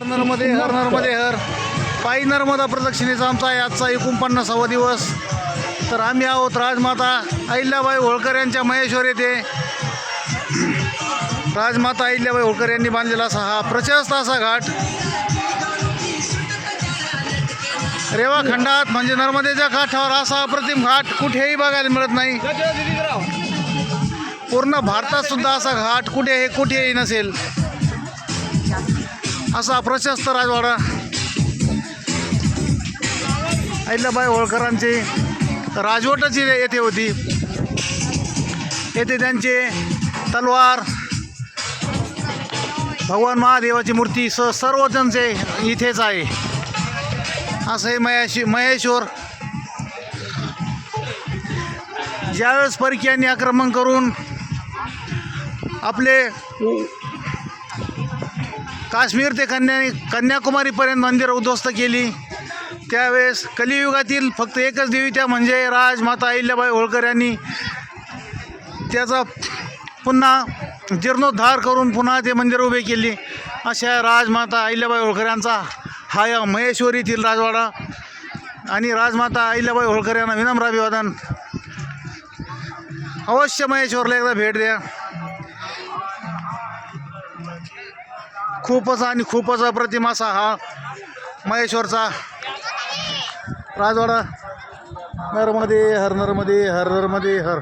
नर्मदे हर नर्मदे हर. पायी नर्मदा प्रदक्षिणेचा आमचा आहे आजचा एकोणपन्नासावा दिवस. तर आम्ही आहोत राजमाता अहिल्याबाई होळकर यांच्या महेश्वर येथे. राजमाता अहिल्याबाई होळकर यांनी बांधलेला असा हा प्रशस्त असा घाट. रेवा खंडात म्हणजे नर्मदेच्या काठावर असा अप्रतिम घाट कुठेही बघायला मिळत नाही. पूर्ण भारतात सुद्धा असा घाट कुठे कुठेही नसेल. असा प्रशस्त राजवाडा. अहिल्याबाई होळकरांची राजवटाची येथे होती. येथे त्यांचे तलवार भगवान महादेवाची मूर्ती स सर्व त्यांचे इथेच आहे. असं हे महेशी महेश्वर. ज्यावेळेस परकीयांनी आक्रमण करून आपले काश्मीर ते कन्या कन्याकुमारीपर्यंत मंदिरं उद्ध्वस्त केली. त्यावेळेस कलियुगातील फक्त एकच देवी त्या म्हणजे राजमाता अहिल्याबाई होळकर यांनी त्याचा पुन्हा जीर्णोद्धार करून पुन्हा ते मंदिर उभे केली. अशा राजमाता अहिल्याबाई होळकर यांचा हा या महेश्वरीतील राजवाडा आणि राजमाता अहिल्याबाई होळकर यांना विनम्र अभिवादन. अवश्य महेश्वरला एकदा भेट द्या. खूपच आणि खूपच अप्रतिम असा हा महेश्वरचा राजवाडा. नरमध्ये हर हरनरमध्ये हर हर.